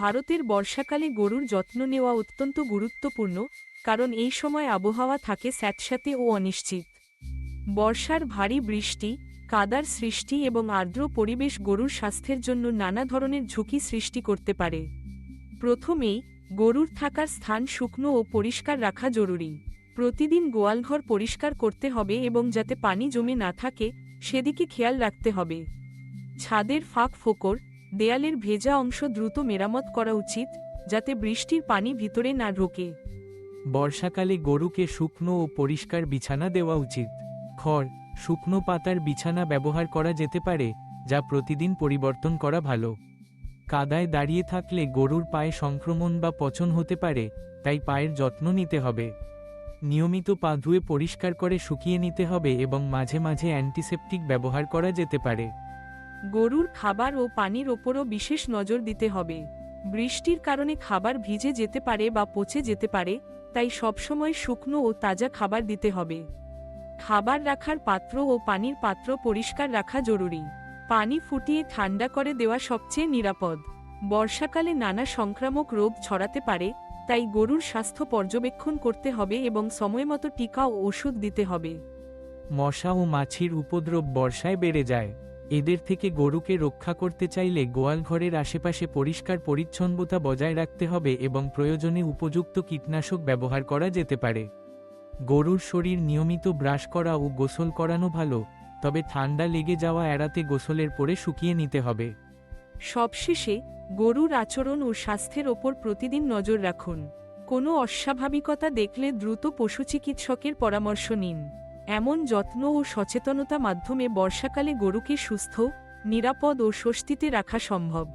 ভারতের বর্ষাকালে গরুর যত্ন নেওয়া অত্যন্ত গুরুত্বপূর্ণ, কারণ এই সময় আবহাওয়া থাকে স্যাঁতস্যাঁতে ও অনিশ্চিত। বর্ষার ভারী বৃষ্টি, কাদার সৃষ্টি এবং আর্দ্র পরিবেশ গরুর স্বাস্থ্যের জন্য নানা ধরনের ঝুঁকি সৃষ্টি করতে পারে। প্রথমেই, গরুর থাকার স্থান শুকনো ও পরিষ্কার রাখা জরুরি। প্রতিদিন গোয়ালঘর পরিষ্কার করতে হবে এবং যাতে পানি জমে না থাকে, সেদিকে খেয়াল রাখতে হবে। ছাদের ফাঁক ফোকর দেয়ালের ভেজা অংশ দ্রুত মেরামত করা উচিত, যাতে বৃষ্টির পানি ভিতরে না ঢোকে। বর্ষাকালে গরুকে শুকনো ও পরিষ্কার বিছানা দেওয়া উচিত। খড়, শুকনো পাতার বিছানা ব্যবহার করা যেতে পারে, যা প্রতিদিন পরিবর্তন করা ভালো। কাদায় দাঁড়িয়ে থাকলে গরুর পায়ে সংক্রমণ বা পচন হতে পারে, তাই পায়ের যত্ন নিতে হবে। নিয়মিত পা ধুয়ে পরিষ্কার করে শুকিয়ে নিতে হবে এবং মাঝে মাঝে অ্যান্টিসেপটিক ব্যবহার করা যেতে পারে। গরুর খাবার ও পানির ওপরও বিশেষ নজর দিতে হবে। বৃষ্টির কারণে খাবার ভিজে যেতে পারে বা পচে যেতে পারে, তাই সবসময় শুকনো ও তাজা খাবার দিতে হবে। খাবার রাখার পাত্র ও পানির পাত্র পরিষ্কার রাখা জরুরি। পানি ফুটিয়ে ঠান্ডা করে দেওয়া সবচেয়ে নিরাপদ। বর্ষাকালে নানা সংক্রামক রোগ ছড়াতে পারে, তাই গরুর স্বাস্থ্য পর্যবেক্ষণ করতে হবে এবং সময়মতো টিকা ও ওষুধ দিতে হবে। মশা ও মাছির উপদ্রব বর্ষায় বেড়ে যায়। এদের থেকে গরুকে রক্ষা করতে চাইলে গোয়ালঘরের আশেপাশে পরিষ্কার পরিচ্ছন্নতা বজায় রাখতে হবে এবং প্রয়োজনে উপযুক্ত কীটনাশক ব্যবহার করা যেতে পারে। গরুর শরীর নিয়মিত ব্রাশ করা ও গোসল করানো ভালো, তবে ঠান্ডা লেগে যাওয়া এড়াতে গোসলের পরে শুকিয়ে নিতে হবে। সবশেষে, গরুর আচরণ ও স্বাস্থ্যের ওপর প্রতিদিন নজর রাখুন। কোনো অস্বাভাবিকতা দেখলে দ্রুত পশু চিকিৎসকের পরামর্শ নিন। এমন যত্ন ও সচেতনতা মাধ্যমে বর্ষাকালে গরুকে সুস্থ নিরাপদ ও স্বস্তিতে রাখা সম্ভব।